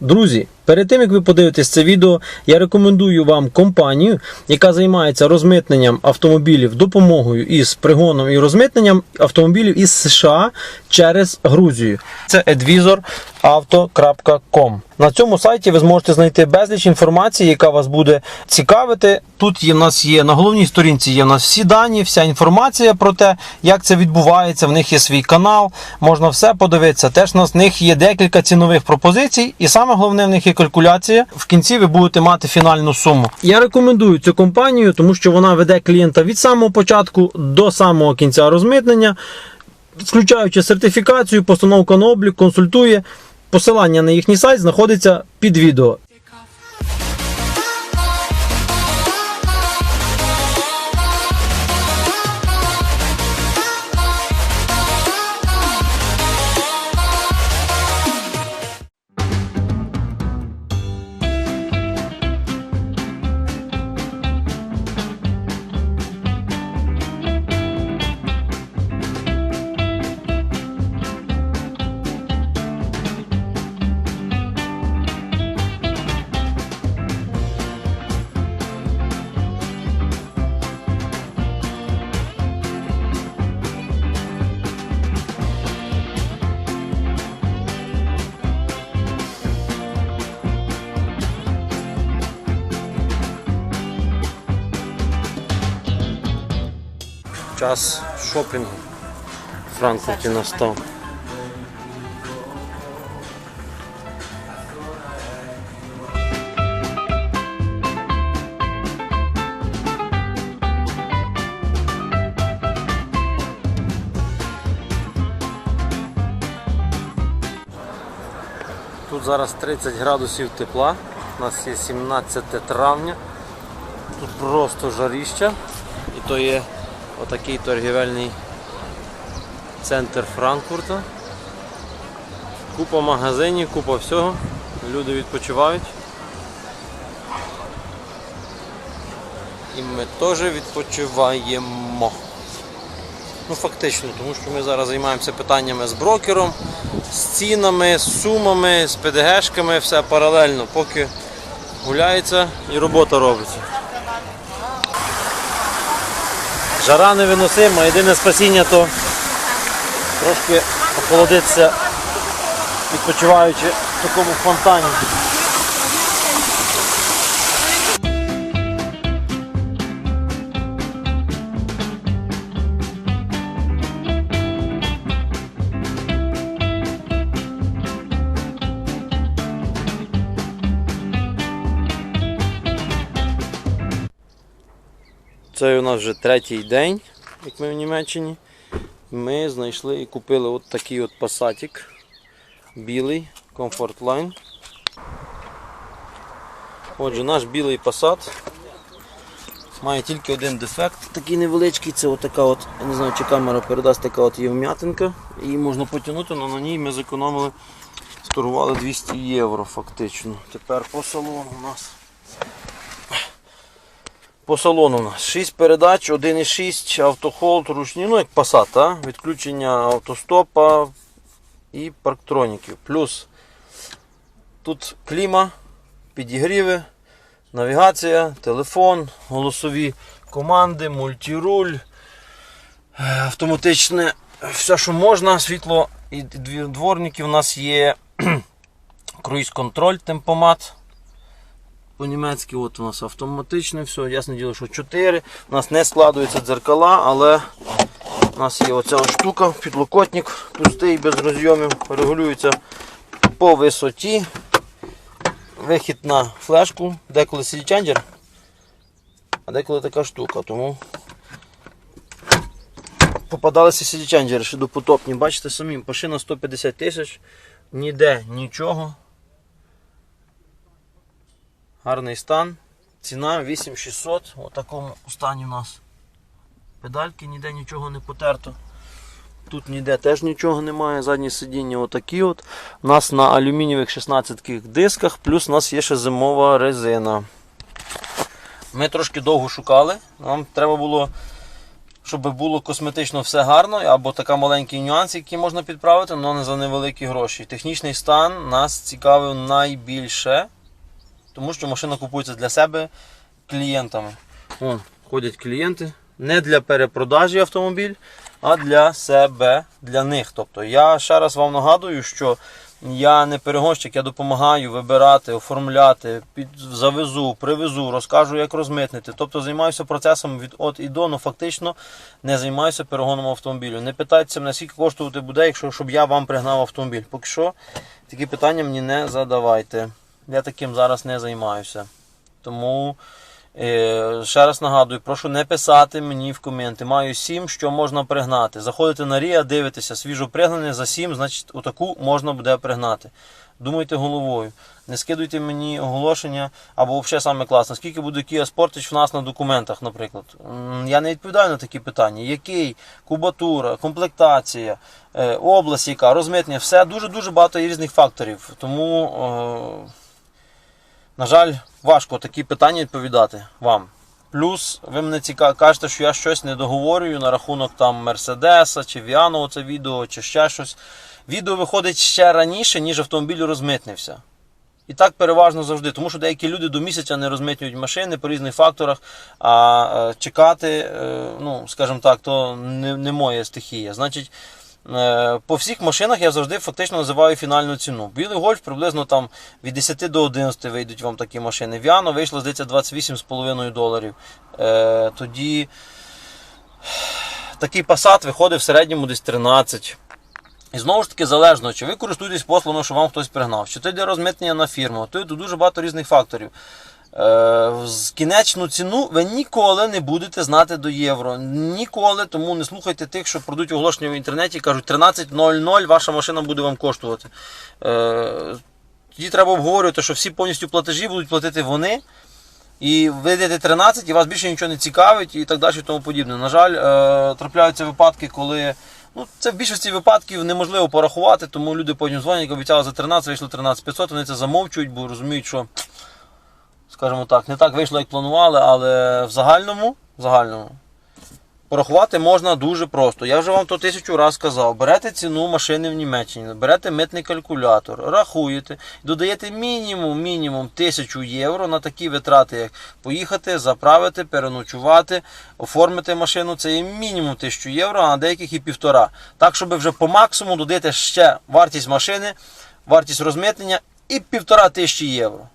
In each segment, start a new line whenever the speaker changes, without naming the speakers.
Друзі, перед тим як ви подивитесь це відео, я рекомендую вам компанію, яка займається розмитненням автомобілів допомогою із пригоном і розмитненням автомобілів із США через Грузію. Це advisorauto.com. На цьому сайті ви зможете знайти безліч інформації, яка вас буде цікавити. Тут є в нас є на головній сторінці є в нас всі дані, вся інформація про те, як це відбувається. В них є свій канал, можна все подивитися. Теж у нас в них є декілька цінових пропозицій, і саме головне в них є калькуляція. В кінці ви будете мати фінальну суму. Я рекомендую цю компанію, тому що вона веде клієнта від самого початку до самого кінця розмитнення, включаючи сертифікацію, постановку на облік, консультує. Посилання на їхній сайт знаходиться під відео. Час шопінгу в Франкфурті настав. Тут зараз 30 градусів тепла. У нас є 17 травня. Тут просто жаріща. І то є отакий торгівельний центр Франкфурта. Купа магазинів, купа всього. Люди відпочивають. І ми теж відпочиваємо. Ну, фактично, тому що ми зараз займаємося питаннями з брокером, з цінами, з сумами, з ПДГшками, все паралельно, поки гуляється і робота робиться. Жара невиносима, єдине спасіння то трошки охолодитися, відпочиваючи в такому фонтані. Це у нас вже третій день, як ми в Німеччині. Ми знайшли і купили от такий от пасатик білий Comfort Line. Отже, наш білий пасат має тільки один дефект, такий невеличкий, це от така от, я не знаю, чи камера передасть така от є вм'ятинка. Її можна потягнути, але на ній ми зекономили, сторгували 200 євро фактично. Тепер по салону у нас. По салону у нас 6 передач, 1,6 автохолд, ручні, ну як Passat, а? відключення автостопа і парктроніків. Плюс тут кліма, підігріви, навігація, телефон, голосові команди, мультируль, автоматичне все, що можна, світло і дворники. У нас є круїз-контроль, темпомат по-німецьки, от у нас автоматичне все, ясне діло, що 4. У нас не складуються дзеркала, але у нас є оця штука, підлокотник пустий, без розйомів, регулюється по висоті. Вихід на флешку, деколи Changer, а деколи така штука. Тому попадалися Changer ще допотопні. Бачите самі, машина 150 тисяч, ніде нічого. Гарний стан. Ціна 8600. У такому стані у нас педальки, ніде нічого не потерто. Тут ніде теж нічого немає. Задні сидіння отакі от. У нас на алюмінієвих 16 дисках, плюс у нас є ще зимова резина. Ми трошки довго шукали. Нам треба було щоб було косметично все гарно, або така маленький нюанс, який можна підправити, але не за невеликі гроші. Технічний стан нас цікавив найбільше, тому що машина купується для себе клієнтами. Вон, ходять клієнти не для перепродажі автомобіль, а для себе, для них. Тобто я ще раз вам нагадую, що я не перегонщик, я допомагаю вибирати, оформляти, під, завезу, привезу, розкажу, як розмитнити. Тобто займаюся процесом від от і до, ну фактично не займаюся перегоном автомобілю. Не питайте мене, скільки коштувати буде, якщо щоб я вам пригнав автомобіль. Поки що такі питання мені не задавайте. Я таким зараз не займаюся. Тому е, ще раз нагадую, прошу не писати мені в коменти. Маю 7, що можна пригнати. Заходите на Рія, дивитеся, свіжо пригнане за 7, значить отаку можна буде пригнати. Думайте головою. Не скидуйте мені оголошення або взагалі саме класно. Скільки буде Kia Sportage в нас на документах, наприклад. Я не відповідаю на такі питання. Який, кубатура, комплектація, е, область, яка, розмитнення, все дуже-дуже багато різних факторів. Тому. Е, на жаль, важко такі питання відповідати вам. Плюс ви мене ціка... кажете, що я щось не договорюю на рахунок там Мерседеса чи Віаного це відео, чи ще щось. Відео виходить ще раніше, ніж автомобіль розмитнився. І так переважно завжди, тому що деякі люди до місяця не розмитнюють машини по різних факторах, а е, чекати, е, ну, скажімо так, то не, не моя стихія. Значить, По всіх машинах я завжди фактично називаю фінальну ціну. Білий гольф приблизно там від 10 до 11 вийдуть вам такі машини. Віано вийшло, здається, 28,5 доларів. Е, Тоді такий Passat виходить в середньому десь 13. І знову ж таки залежно, чи ви користуєтесь послугами, що вам хтось пригнав, чи то йде розмитнення на фірму, то йде дуже багато різних факторів. Е, з кінечну ціну ви ніколи не будете знати до євро. Ніколи, тому не слухайте тих, що продають оголошення в інтернеті, і кажуть 13.00 ваша машина буде вам коштувати. Е, Тоді треба обговорювати, що всі повністю платежі будуть платити вони. І ви йдете 13, і вас більше нічого не цікавить, і так далі, і тому подібне. На жаль, е, трапляються випадки, коли. Ну, це в більшості випадків неможливо порахувати, тому люди потім дзвонять, обіцяли за 13, вийшло 13 500, вони це замовчують, бо розуміють, що, скажімо так, не так вийшло, як планували, але в загальному, в загальному порахувати можна дуже просто. Я вже вам то тисячу разів сказав. Берете ціну машини в Німеччині, берете митний калькулятор, рахуєте, додаєте мінімум, мінімум тисячу євро на такі витрати, як поїхати, заправити, переночувати, оформити машину. Це є мінімум тисячу євро, а на деяких і півтора. Так, щоб вже по максимуму додати ще вартість машини, вартість розмитнення і півтора тисячі євро.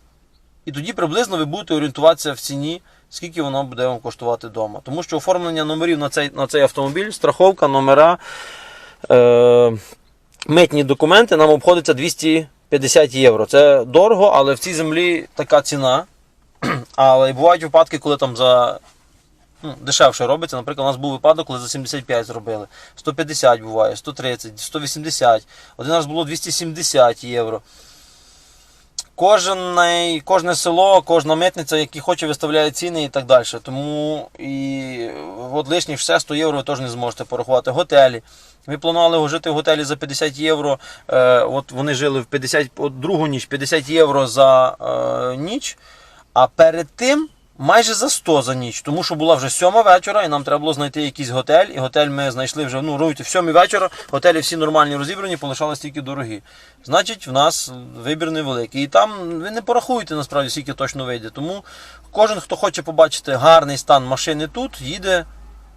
І тоді приблизно ви будете орієнтуватися в ціні, скільки воно буде вам коштувати вдома. Тому що оформлення номерів на цей, на цей автомобіль, страховка, номера, е, митні документи нам обходиться 250 євро. Це дорого, але в цій землі така ціна. Але бувають випадки, коли там за ну, дешевше робиться. Наприклад, у нас був випадок, коли за 75 зробили. 150 буває, 130, 180. Один раз було 270 євро. Кожне, кожне село, кожна митниця, які хоче, виставляє ціни і так далі. Тому і от лишніх все 100 євро теж не зможете порахувати. Готелі. Ви планували жити в готелі за 50 євро. Е, от вони жили в 50, от другу ніч 50 євро за е, ніч. А перед тим майже за 100 за ніч, тому що була вже сьома вечора, і нам треба було знайти якийсь готель. І готель ми знайшли вже ну, в сьомій вечора. Готелі всі нормальні розібрані, полишались тільки дорогі. Значить, в нас вибір невеликий. І там ви не порахуєте насправді, скільки точно вийде. Тому кожен, хто хоче побачити гарний стан машини тут, їде,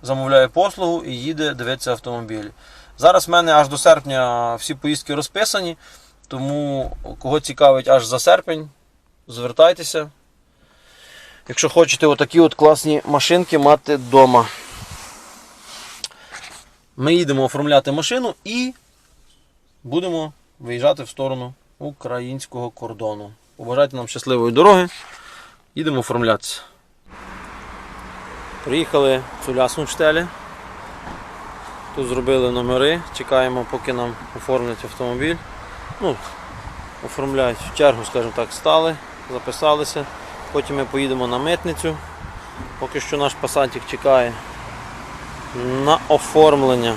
замовляє послугу і їде дивитися автомобіль. Зараз в мене аж до серпня всі поїздки розписані, тому кого цікавить аж за серпень, звертайтеся. Якщо хочете отакі от класні машинки мати вдома. Ми їдемо оформляти машину і будемо виїжджати в сторону українського кордону. Побажайте нам щасливої дороги. Їдемо оформлятися. Приїхали в Цулясунштелі. Тут зробили номери, чекаємо, поки нам оформлять автомобіль. Ну, оформляють в чергу, скажімо так, стали, записалися. Потім ми поїдемо на митницю. Поки що наш пасатик чекає на оформлення.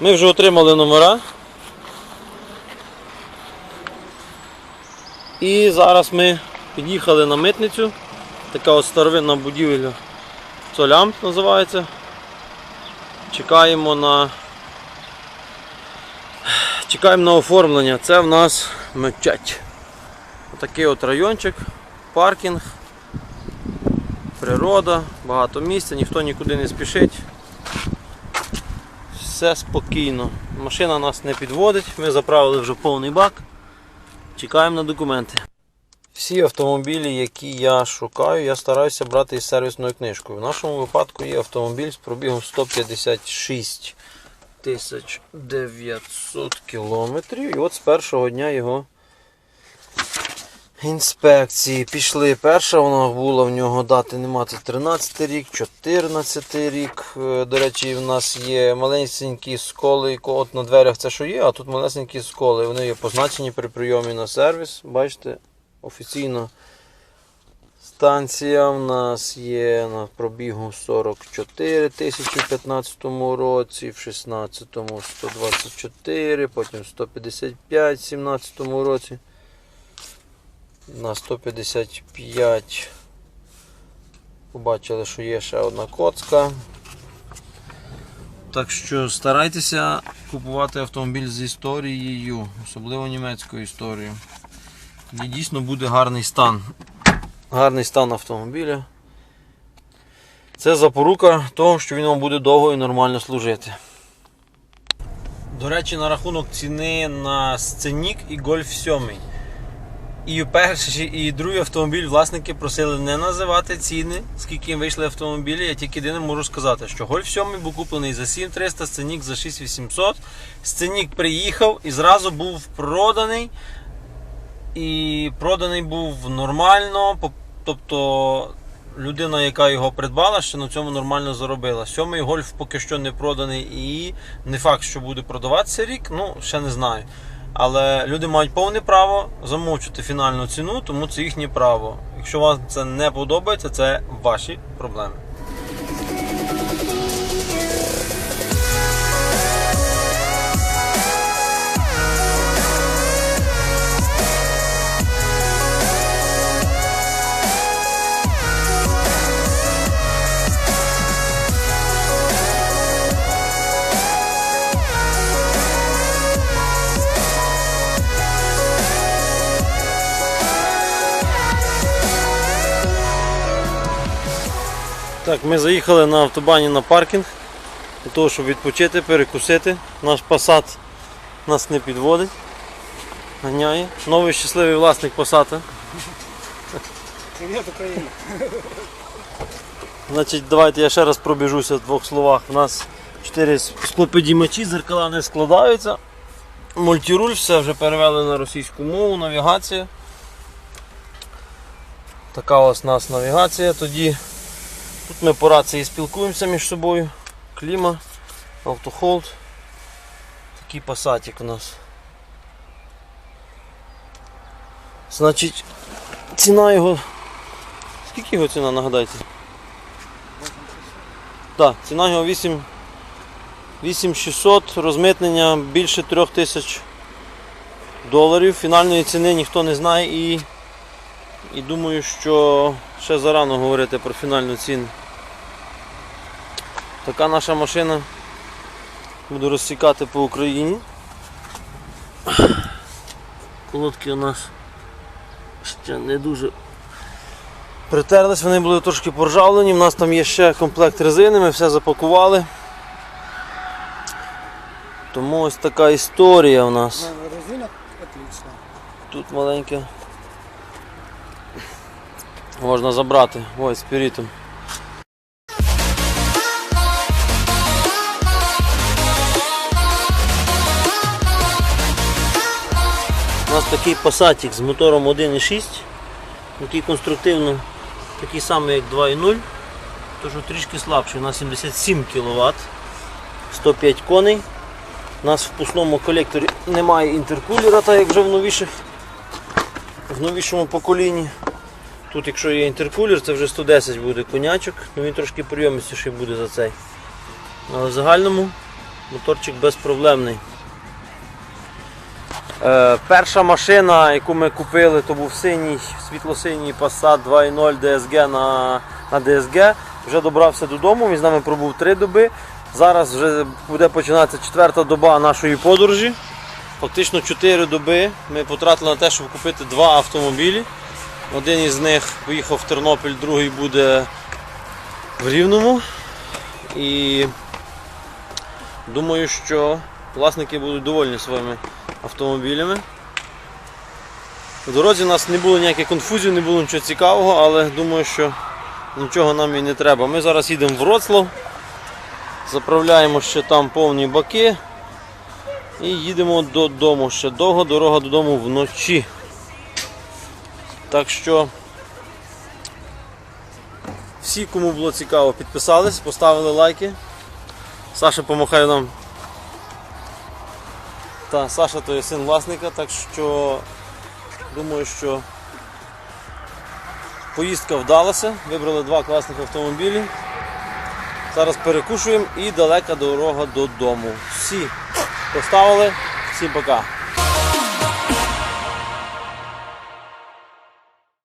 Ми вже отримали номера. І зараз ми під'їхали на митницю. Така от старовинна будівля Цолямп називається. Чекаємо на. Чекаємо на оформлення. Це в нас мечеть. Отакий от райончик, паркінг, природа, багато місця, ніхто нікуди не спішить. Все спокійно. Машина нас не підводить, ми заправили вже повний бак. Чекаємо на документи. Всі автомобілі, які я шукаю, я стараюся брати із сервісною книжкою. В нашому випадку є автомобіль з пробігом 156 тисяч 900 кілометрів. І от з першого дня його інспекції пішли. Перша вона була в нього дати нема. Це 13 рік, 14 рік. Е, До речі, в нас є маленькі сколи, от на дверях це що є, а тут малесенькі сколи. Вони є позначені при прийомі на сервіс. Бачите, офіційно. Станція в нас є на пробігу 44 тисячі в 2015 році, в 16 124, потім 155 в 2017 році. На 155 побачили, що є ще одна коцка. Так що старайтеся купувати автомобіль з історією, особливо німецькою історією. І дійсно буде гарний стан. Гарний стан автомобіля. Це запорука того, що він вам буде довго і нормально служити. До речі, на рахунок ціни на Сценік і Golf 7. І перший, і другий автомобіль власники просили не називати ціни, скільки їм вийшли автомобілі. Я тільки єдине можу сказати, що Golf 7 був куплений за 7300, Сценік за 6800. Сценік приїхав і зразу був проданий. І проданий був нормально. Тобто людина, яка його придбала, ще на цьому нормально заробила. Сьомий гольф поки що не проданий і не факт, що буде продаватися рік, ну ще не знаю. Але люди мають повне право замовчити фінальну ціну, тому це їхнє право. Якщо вам це не подобається, це ваші проблеми. Так, ми заїхали на автобані на паркінг для того, щоб відпочити, перекусити. Наш Passat нас не підводить, ганяє. Новий щасливий власник Passat.
Привіт, Україна!
Значить, давайте я ще раз пробіжуся в двох словах. У нас 4 склопідіймачі, зеркала не складаються. Мультируль, все вже перевели на російську мову, навігація. Така ось у нас навігація. Тоді тут ми по рації спілкуємося між собою. Кліма, автохолд. Такий пасатик у нас. Значить, ціна його. Скільки його ціна, нагадайте? Так, ціна його 8 8600, розмитнення більше 3000 доларів. Фінальної ціни ніхто не знає і, і думаю, що ще зарано говорити про фінальну ціну. Така наша машина буду розсікати по Україні. Колодки у нас ще не дуже Притерлись, вони були трошки поржавлені, в нас там є ще комплект резини, ми все запакували. Тому ось така історія у нас.
Резина отлично.
Тут маленьке. Можна забрати. Ой, спірітом. У такий пасатик з мотором 1.6, який конструктивно такий самий як 2.0, тож трішки слабший, у нас 77 кВт, 105 коней. У нас в пусному колекторі немає інтеркулера, так як вже в новіших, в новішому поколінні. Тут, якщо є інтеркулер, це вже 110 буде конячок, ну він трошки прийомистіший буде за цей. Але в загальному моторчик безпроблемний. Е, перша машина, яку ми купили, то був синій, світло-синій Passat 2.0 DSG на, на DSG. Вже добрався додому, він з нами пробув 3 доби. Зараз вже буде починатися четверта доба нашої подорожі. Фактично 4 доби ми потратили на те, щоб купити два автомобілі. Один із них поїхав в Тернопіль, другий буде в Рівному. І думаю, що власники будуть довольні своїми автомобілями. В дорозі у нас не було ніяких конфузій, не було нічого цікавого, але думаю, що нічого нам і не треба. Ми зараз їдемо в Вроцлав, заправляємо ще там повні баки і їдемо додому. Ще довго дорога додому вночі. Так що всі, кому було цікаво, підписались, поставили лайки. Саша помахає нам. Та, Саша то є син власника, так що думаю, що поїздка вдалася. Вибрали два класних автомобілі. Зараз перекушуємо і далека дорога додому. Всі поставили, всім пока.